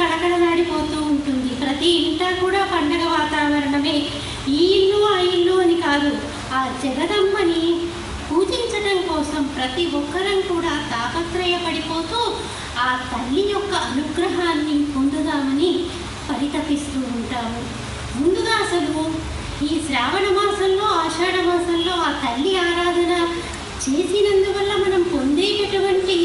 కడకడలాడిపోతూ ఉంటుంది. ప్రతి ఇంట కూడా పండగ వాతావరణమే ఈ ఇల్లు ఆ ఇల్లు అని కాదు ఆ జగదమ్మని పూజించడం కోసం ప్రతి ఒక్కరం కూడా తాపత్రయపడిపోతూ ఆ తల్లి యొక్క అనుగ్రహాన్ని పొందుదామని పరితపిస్తూ ఉంటాము. ముందుగా అసలు ఈ శ్రావణ మాసంలో ఆషాఢ మాసంలో ఆ తల్లి ఆరాధన చేసినందువల్ల మనం పొందేటటువంటి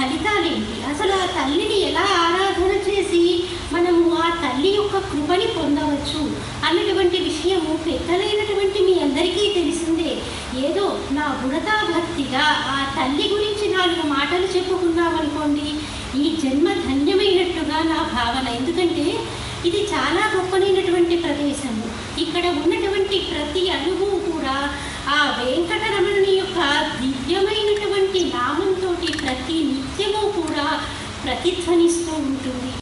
ఫలితాలేంటి అసలు ఆ తల్లిని ఎలా ఆరాధన చేసి మనము ఆ తల్లి యొక్క కృపని పొందవచ్చు? అన్నటువంటి విషయము పెద్దలైనటువంటి మీ అందరికీ తెలిసిందే. ఏదో నా బుడతా భక్తిగా ఆ తల్లి గురించి నాలుగు మాటలు చెప్పుకున్నామనుకోండి ఈ జన్మ ధన్యమైనట్టుగా నా భావన. ఎందుకంటే ఇది చాలా గొప్పనైనటువంటి ప్రదేశము. ఇక్కడ ఉన్నటువంటి ప్రతి అనుభవం కూడా It's when he's trying to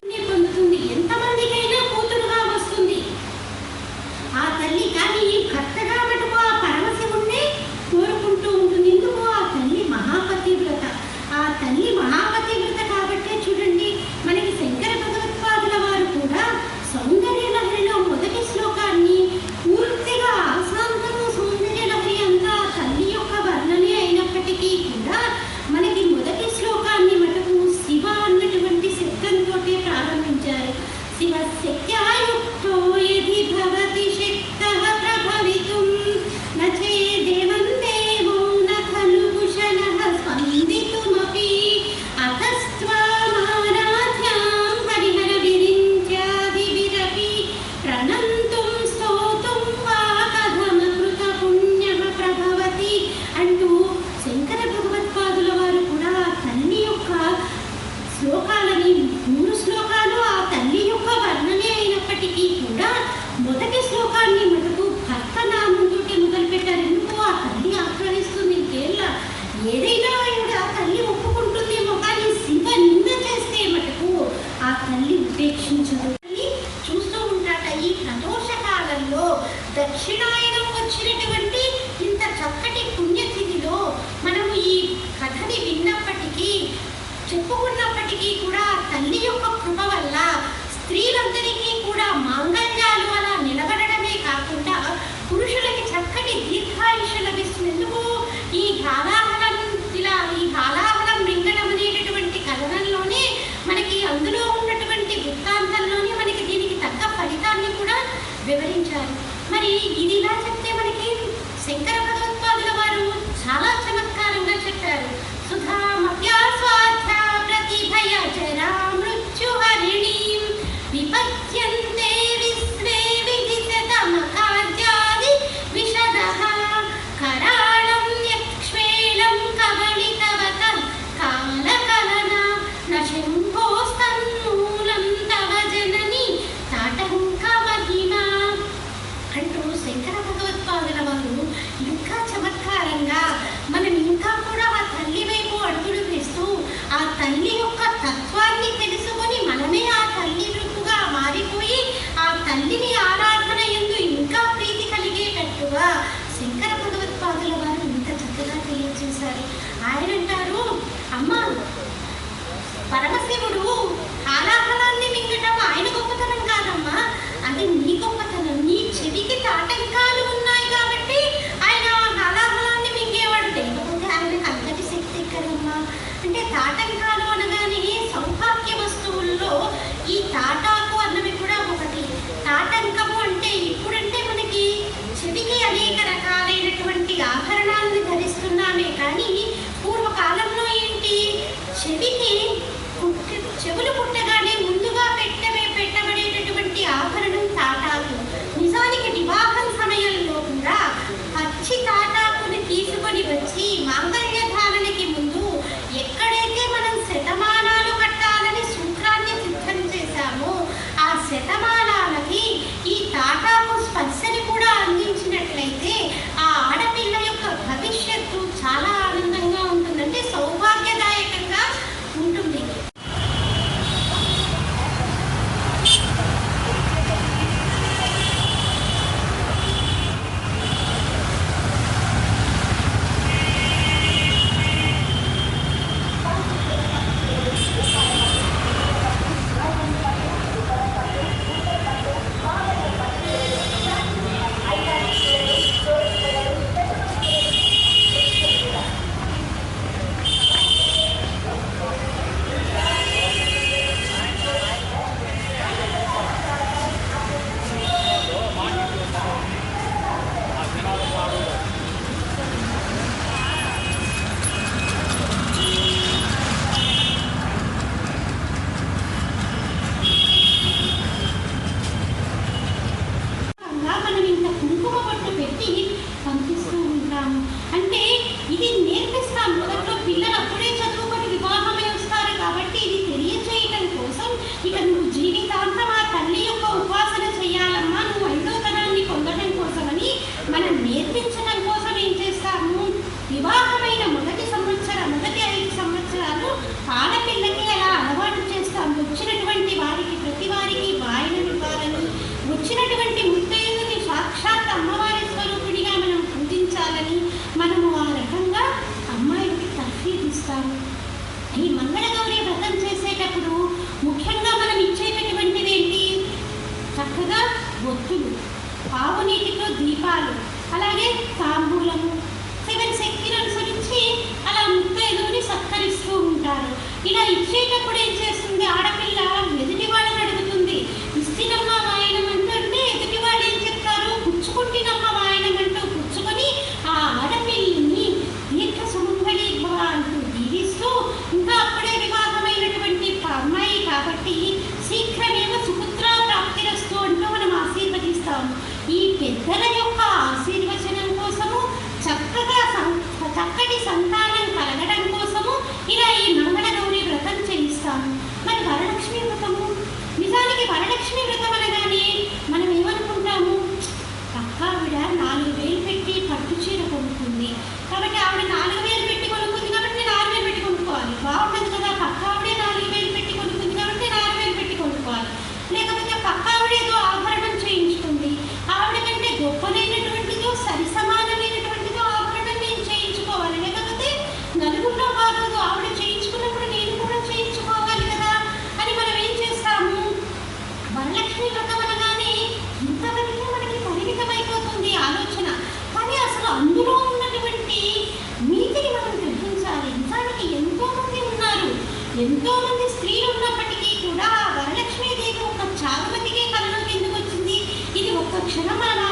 సత్కరిస్తూ ఉంటారు ఇలా ఇచ్చేటప్పుడు ఏం చేస్తారు ఆడపిల్ల ఎదుటి వాళ్ళని అడుగుతుంది ఇస్తినమ్మ వాయనం అంటుంటే ఎదుటి వాళ్ళు ఏం చెప్తారు పుచ్చుకుంటినమ్మ వాయనం అంటూ పుచ్చుకొని ఆ ఆడపిల్లని దీర్ఘ సుమంగళి భవ అంటూ దీవిస్తూ ఇంకా అప్పుడే వివాహమైనటువంటి అమ్మాయి కాబట్టి శీఘ్రమేవ సుపుత్ర ప్రాప్తిరస్తు అంటూ మనం ఆశీర్వదిస్తాము ఈ పెద్దల యొక్క ఆశీర్వచనం కోసము చక్కగా సం- చక్కటి సంతానం కలగడం కోసము ఇలా ఈ మంగళగౌరి వ్రతం చేయిస్తాము మరి వరలక్ష్మి వ్రతము నిజానికి వరలక్ష్మి వ్రతం అనగానే మనం ఏమనుకుంటాము పక్క ఆవిడ నాలుగు వేలు పెట్టి పట్టు చీర కొనుక్కుంది కాబట్టి ఆవిడ నాలుగు వేలు పెట్టి కొనుక్కుంది కాబట్టి నేను ఆరు వేలు పెట్టి కొనుక్కోవాలి బాగుండదు కదా పక్క ఆవిడే నాలుగు వేలు పెట్టి కొనుక్కుంది కాబట్టి నేను ఆరు వేలు పెట్టి కొనుక్కోవాలి లేకపోతే పక్క ఆవిడ ఏదో ఆభరణం చేయించుకుంది ఆవిడ కంటే గొప్పదైనటువంటిదో సరి సమానమైనటువంటిదో ఆభరణం నేను చేయించుకోవాలి లేకపోతే నలుగురిలో బాగోదు ఆవిడ చేయించుకున్నప్పుడు నేను కూడా చేయించుకోవాలి కదా అని మనం ఏం చేస్తాము వరలక్ష్మి వ్రతం అనగానే ఇంతవరకే మనకి పరిమితమైపోతుంది ఆలోచన కానీ అసలు అందులో ఉన్నటువంటి నీతిని మనం గ్రహించాలి నిజానికి ఎంతో మంది ఉన్నారు ఎంతో మంది స్త్రీలు ఉన్నప్పటికీ కూడా ఆ వరలక్ష్మీదేవి ఒక చారుమతికే కళ్ళలోకి ఎందుకు వచ్చింది ఇది ఒక్క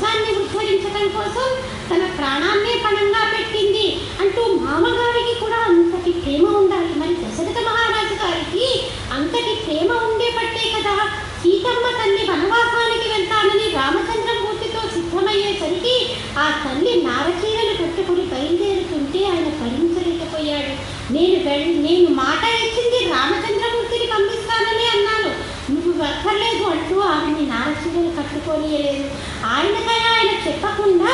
వంశాన్ని ఉద్ధరించడం కోసం తన ప్రాణాన్నే పణంగా పెట్టింది అంటూ మామగారికి కూడా అంతటి ప్రేమ ఉండాలి. మరి దశరథ మహారాజు గారికి అంతటి ప్రేమ ఉండే పట్టే కదా. సీతమ్మ తల్లి వనవాసానికి వెళ్తానని రామచంద్రమూర్తితో సిద్ధమయ్యేసరికి ఆ తల్లి నారచీరలు కట్టుకుని బయలుదేరుతుంటే ఆయన భరించలేకపోయాడు నేను నేను మాట ఇచ్చింది రామచంద్రమూర్తిని పంపిస్తానని అన్నాను నువ్వు వెక్కర్లేదు అంటూ ఆమెని నారచీరలు కట్టుకోనియలేదు. ఆయనకైనా ఆయన చెప్పకుండా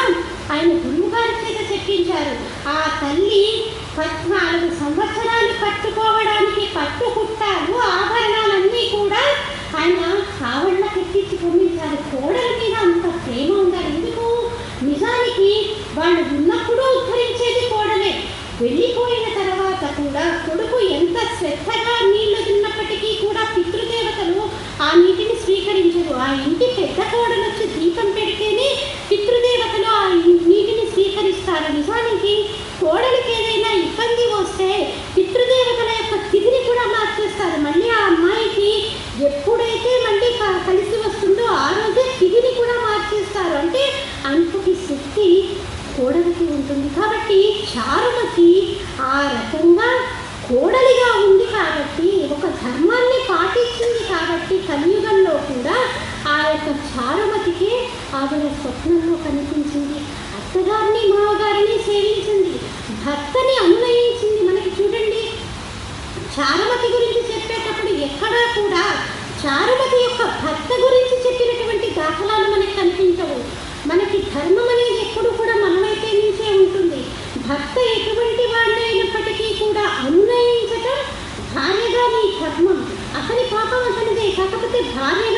ఆయన గురువు గారి చేత చెప్పించారు. ఆ తల్లి పద్నాలుగు సంవత్సరాలు కట్టుకోవడానికి పట్టు కుట్టాలు ఆభరణాలన్నీ కూడా ఆయన కావళ్ళకి కెట్టించి పంపించారు కోడల మీద అంత ప్రేమ ఉండాలి ఎందుకు? నిజానికి వాళ్ళు ఉన్నప్పుడు ఉద్ధరించేది కోడలే. వెళ్ళిపోయిన తర్వాత కూడా కొడుకు ఎంత శ్రద్ధగా నీళ్ళు కూడా పితృదేవతలు ఆ నీటిని స్వీకరించరు. ఆ ఇంటి పెద్ద కోడలు వచ్చి దీపం పెడితేనే పితృదేవతలు ఆ నీటిని స్వీకరిస్తారు. నిజానికి కోడలికి ఏదైనా ఇబ్బంది వస్తే పితృదేవతల యొక్క తిథిని కూడా మార్చేస్తారు. మళ్ళీ ఆ అమ్మాయికి ఎప్పుడైతే మళ్ళీ క- కలిసి వస్తుందో ఆ రోజే తిథిని కూడా మార్చేస్తారు. అంటే అంతటి శక్తి కోడలికి ఉంటుంది. కాబట్టి చారుమతి ఆ రకంగా కోడలిగా ఉంది కాబట్టి ఒక ధర్మాన్ని పాటించింది కాబట్టి కలియుగంలో కూడా ఆ యొక్క చారుమతికి ఆవిడ స్వప్నంలో కనిపించింది. అత్తగారిని మామగారిని సేవించింది. భర్తని అనునయించింది మనకి చూడండి. చారుమతి గురించి చెప్పేటప్పుడు ఎక్కడా కూడా చారుమతి యొక్క భర్త గురించి చెప్పినటువంటి దాఖలాలు మనకి కనిపించవు. మనకి ధర్మం అనేది ఎప్పుడు కూడా మనమైతే నుంచే ఉంటుంది. భర్త ఎటువంటి వాడినైనప్పటికీ కూడా అనునయించటం భార్యగా నీ ధర్మం. అతని పాపం అతనిదే కాకపోతే భార్య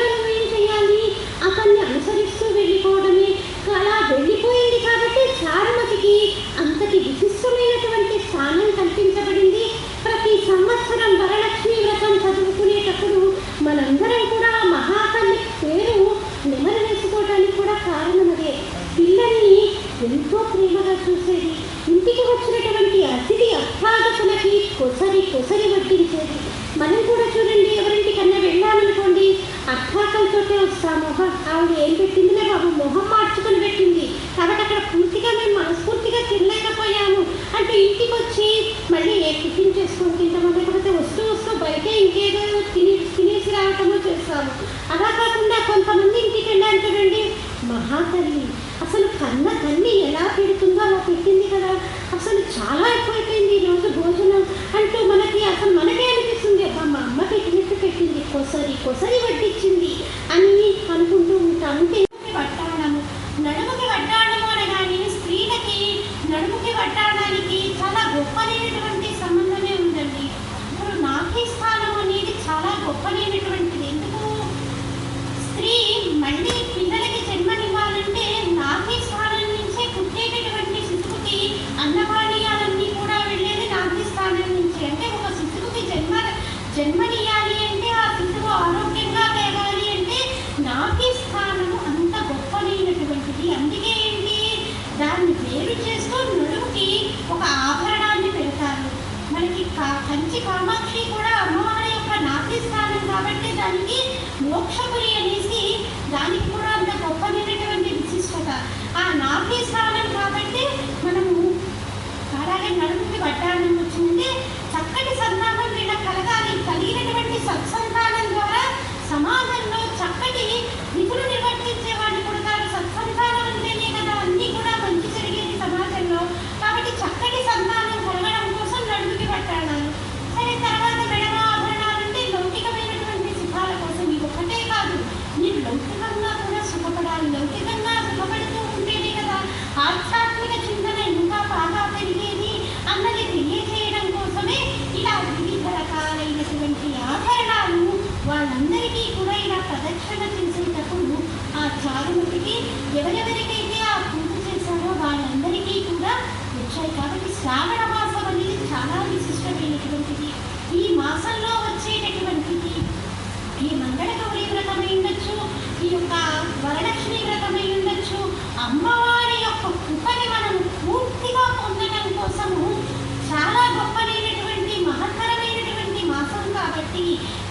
చూసేది ఇంటికి వచ్చినటువంటి అతిథి అభ్యాగతులకి కొసరి కొసరి వడ్డించేది. మనం కూడా చూడండి ఎవరింటికన్నా వెళ్ళామనుకోండి అర్థాకలతోటే వస్తాము. "అబ్బా, ఆవిడ ఏం పెట్టిందిలే బాబు మొహం మార్చుకొని పెట్టింది కాబట్టి అక్కడ పూర్తిగా మేము మనస్ఫూర్తిగా తినలేకపోయాము అంటే ఇంటికి వచ్చి మళ్ళీ ఏ టిఫిన్ చేసుకొని తింటామో లేకపోతే వస్తూ వస్తూ బయట ఇంకేదో తిని తినేసి రావటమో చేస్తాము అలా కాకుండా కొంతమంది ఇంటికి వెళ్ళాను చూడండి మహాతల్లి అసలు కన్న తల్లి ఎలా పెడుతుందో అలా పెట్టింది కదా అసలు చాలా ఎక్కువైపోయింది ఈరోజు భోజనం అంటూ మనకి అసలు మనకే అనిపిస్తుంది అబ్బా మా అమ్మ పెట్టినట్టు పెట్టింది కొసరి కొసరి వడ్డించింది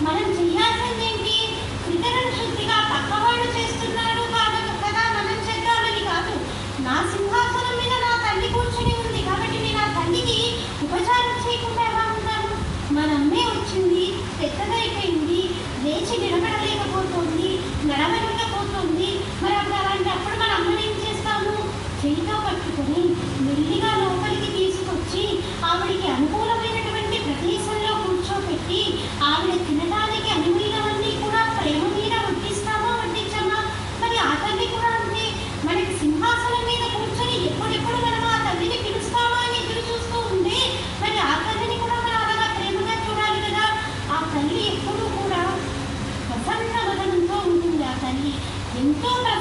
Manam 叮咚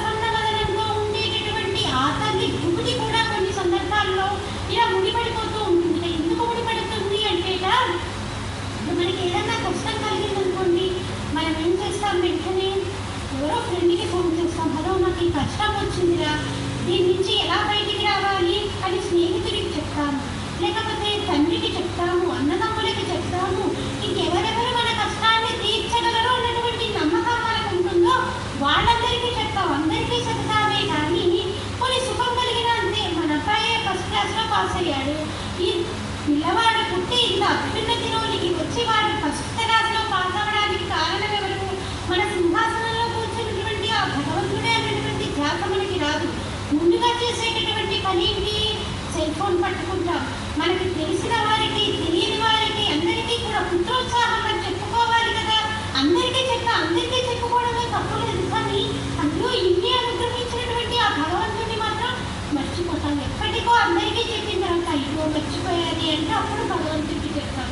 పట్టుకుంటాం. మనకి తెలిసిన వారికి తెలియని వారికి అందరికీ కూడా పుత్రోత్సాహం చెప్పుకోవాలి కదా. అందరికీ చెప్ప అందరికీ చెప్పుకోవడమే తప్పు లేదు. కానీ అందులో ఇన్ని అనుగ్రహించినటువంటి ఆ భగవంతుడిని మాత్రం మర్చిపోతాం. ఎప్పటికో అందరికీ చెప్పిన తర్వాత అయ్యో మర్చిపోయాలి అంటే అప్పుడు భగవంతుడికి చెప్తాం.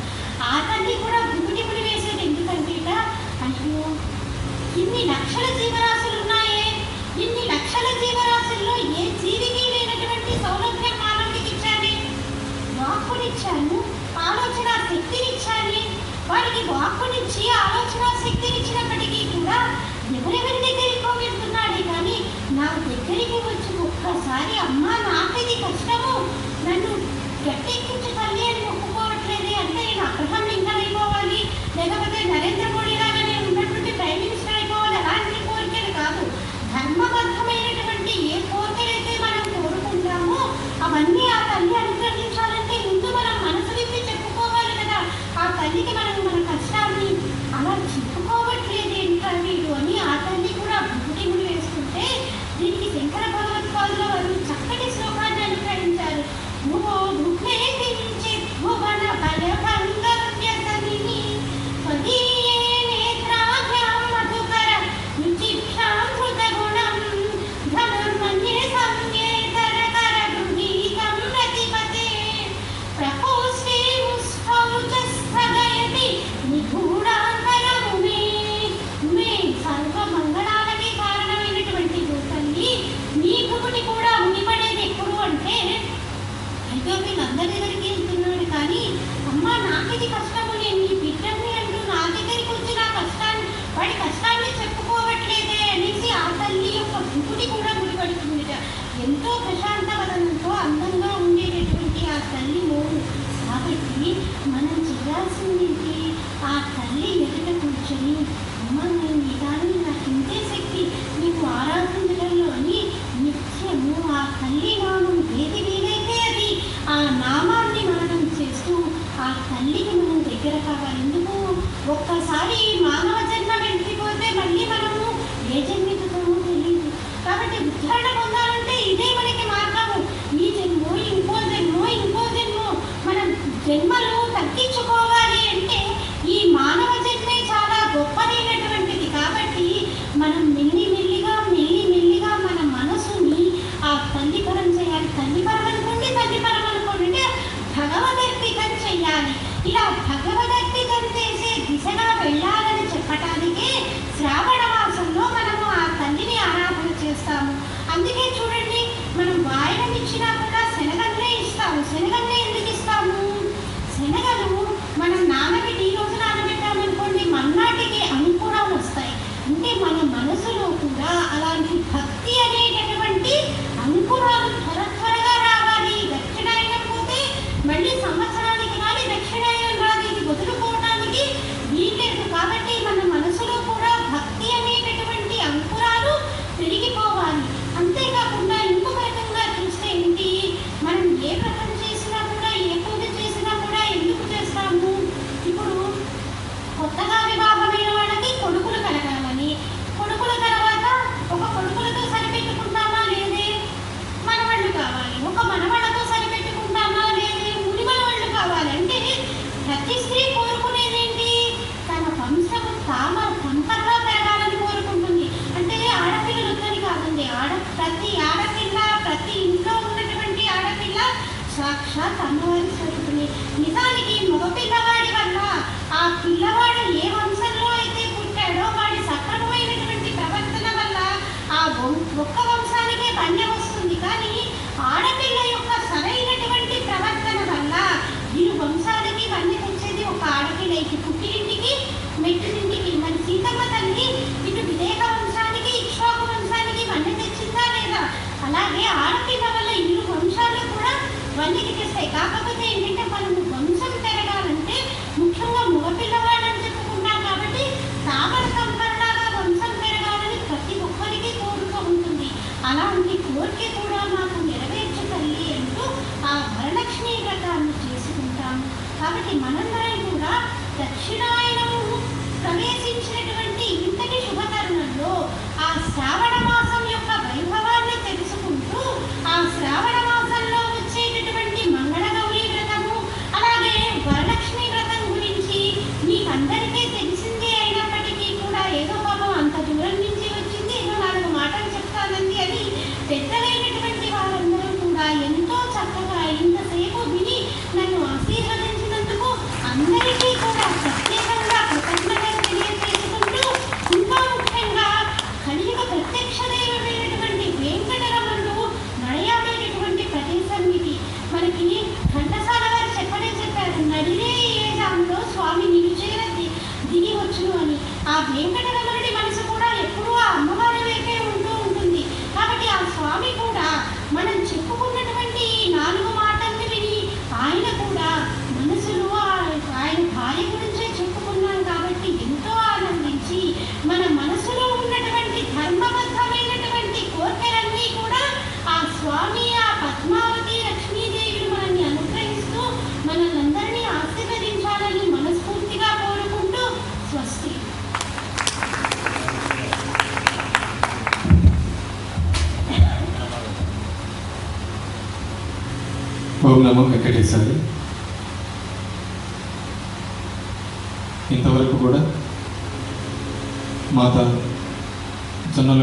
ఆ తల్లి కూడా గుమిటిపుడి వేసేది ఎందుకంటే అయ్యో ఇన్ని లక్షల జీవరాశులు ఉన్నాయే ఇన్ని లక్ష ఇచ్చాను ఆలోచన శక్తినిచ్చాను. వారికి వాక్కునిచ్చి ఆలోచన శక్తినిచ్చినప్పటికీ కూడా ఎవరెవరి దగ్గరికి పోగొడుతున్నాడే కానీ నా దగ్గరికి వచ్చి ఒక్కసారి అమ్మ నాకు ఇది కష్టము. నన్ను గట్టెక్కి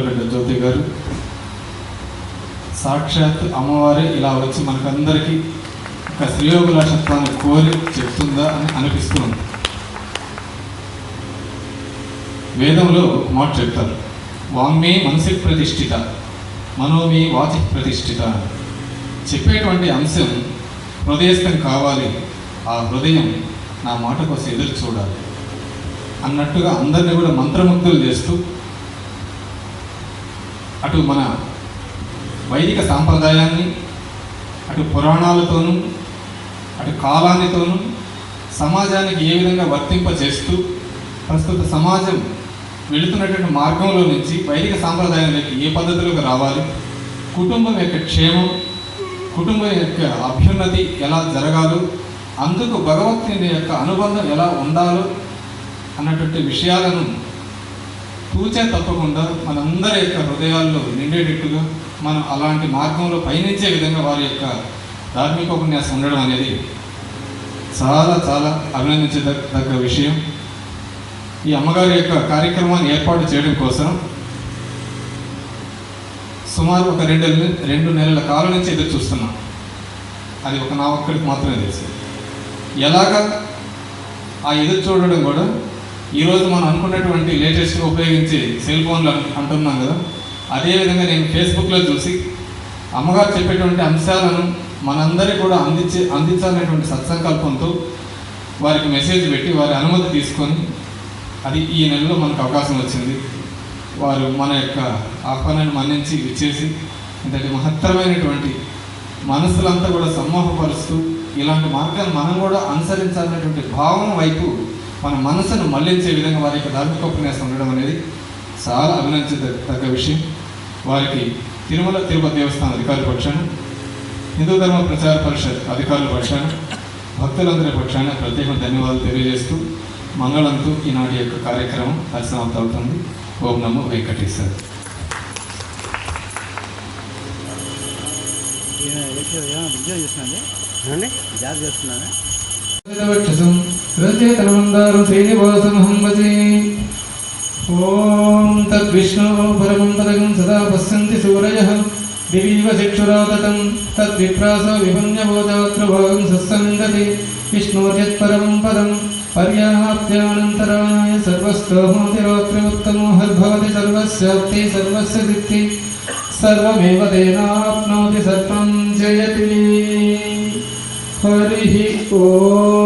జొన్నలగడ్డ జ్యోతి గారు. సాక్షాత్ అమ్మవారే ఇలా వచ్చి మనకందరికీ ఒక శ్రీయోగులాషత్వాన్ని కోరి చెప్తుందా అని అనిపిస్తుంది వేదంలో మాట చెప్తారు. వాంగ్మే మనసి ప్రతిష్ఠిత మనోమే వాచి ప్రతిష్ఠిత చెప్పేటువంటి అంశం హృదయస్థం కావాలి. ఆ హృదయం నా మాట కోసం ఎదురు చూడాలి. అన్నట్టుగా అందరినీ కూడా మంత్రముగ్ధులు చేస్తూ అటు మన వైదిక సాంప్రదాయాన్ని అటు పురాణాలతోనూ అటు కాలానితోనూ సమాజానికి ఏ విధంగా వర్తింపజేస్తూ ప్రస్తుత సమాజం వెళుతున్నటువంటి మార్గంలో నుంచి వైదిక సాంప్రదాయంలోకి ఏ పద్ధతిలోకి రావాలి కుటుంబం యొక్క క్షేమం కుటుంబం యొక్క అభ్యున్నతి ఎలా జరగాలో అందుకు భగవంతుని యొక్క అనుబంధం ఎలా ఉండాలో అన్నటువంటి విషయాలను తూచే తప్పకుండా మనందరి యొక్క హృదయాల్లో నిండేటట్టుగా మనం అలాంటి మార్గంలో పయనించే విధంగా వారి యొక్క ధార్మిక ఉపన్యాసం ఉండడం అనేది చాలా చాలా అభినందించదగ్గ విషయం. ఈ అమ్మగారి యొక్క కార్యక్రమాన్ని ఏర్పాటు చేయడం కోసం సుమారు ఒక రెండు రెండు నెలల కాలం నుంచి ఎదురు చూస్తున్నాం. అది ఒక నా ఒక్కడికి మాత్రమే తెలుసు. ఎలాగా ఆ ఎదురు చూడడం కూడా ఈరోజు మనం అనుకున్నటువంటి లేటెస్ట్గా ఉపయోగించే సెల్ ఫోన్లు అంటున్నాం కదా. అదేవిధంగా నేను ఫేస్బుక్లో చూసి అమ్మగారు చెప్పేటువంటి అంశాలను మనందరికీ కూడా అందించే అందించాలనేటువంటి సత్సంకల్పంతో వారికి మెసేజ్ పెట్టి వారి అనుమతి తీసుకొని అది ఈ నెలలో మనకు అవకాశం వచ్చింది. వారు మన యొక్క ఆహ్వానాన్ని మన్నించి ఇచ్చేసి ఇంతటి మహత్తరమైనటువంటి మనసులంతా కూడా సమ్మోహపరుస్తూ ఇలాంటి మార్గాన్ని మనం కూడా అనుసరించాలనేటువంటి భావన వైపు మన మనసును మళ్ళించే విధంగా వారి యొక్క ధార్మిక ఉపన్యాసం ఉండడం అనేది చాలా అభినందించదగ్గ విషయం. వారికి తిరుమల తిరుపతి దేవస్థానం అధికారుల పక్షాన హిందూ ధర్మ ప్రచార పరిషత్ అధికారుల పక్షాన భక్తులందరి పక్షాన ప్రత్యేక ధన్యవాదాలు తెలియజేస్తూ మంగళంతో ఈనాటి యొక్క కార్యక్రమం పరిసమాప్తం అవుతుంది ఓం నమో వెంకటేశ్వర జాబ్ చేస్తున్నాను వక్షసం హృదయతనమందారం శ్రీనివాసమహం వచే ఓం తద్విష్ణో పరమం పదకం సదా పశ్యంతి సూరయः దివీవ చక్షురాతతం తద్విప్రాస విభన్యబోధాత్ర భాగం సస్సందతి విష్ణోర్యత్పరమం పదం పర్యాప్త్యానంతరాయ సర్వస్తోమోతిరాత్రిముత్తమో హద్భవతి సర్వస్యాప్తి సర్వస్య సిద్ధి సర్వమేవ తేనాప్నోతి సర్వం జయతి Oh.